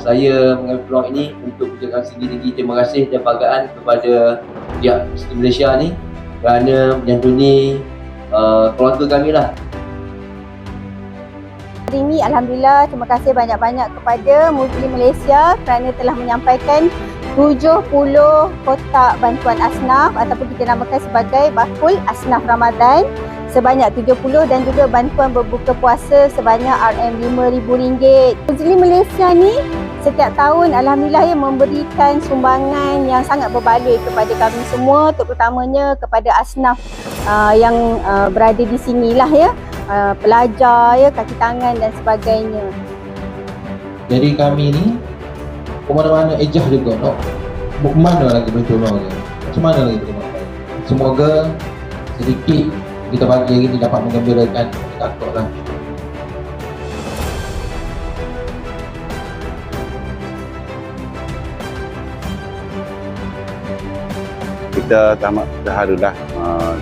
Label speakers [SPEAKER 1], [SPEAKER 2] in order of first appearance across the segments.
[SPEAKER 1] saya mengambil peluang ini untuk ucapkan setinggi-tinggi terima kasih dan banggaan kepada pihak Muslim Malaysia ni kerana menyantuni uh, keluarga kami lah.
[SPEAKER 2] Hari ini Alhamdulillah terima kasih banyak-banyak kepada Muslim Malaysia kerana telah menyampaikan 70 kotak bantuan asnaf ataupun kita namakan sebagai bakul asnaf Ramadan sebanyak 70 dan juga bantuan berbuka puasa sebanyak RM5,000. Muslim Malaysia ni setiap tahun Alhamdulillah ya memberikan sumbangan yang sangat berbaloi kepada kami semua terutamanya kepada asnaf uh, yang uh, berada di sinilah ya. Uh, pelajar ya kaki tangan dan sebagainya.
[SPEAKER 3] Jadi kami ni ke mana-mana ejah juga nak buat mana lagi boleh tolong lagi macam mana lagi boleh semoga sedikit kita bagi hari ni dapat menggembirakan takut lah
[SPEAKER 4] kita tamat terharu dah uh,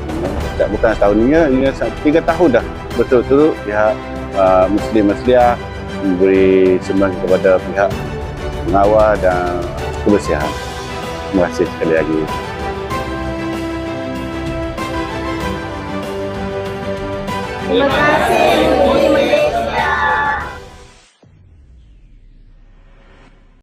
[SPEAKER 4] tak bukan setahun ni ini tiga tahun dah. Betul-betul pihak uh, Muslim Masliah memberi sumbangan kepada pihak pengawal dan kebersihan. Terima kasih sekali lagi.
[SPEAKER 2] Terima kasih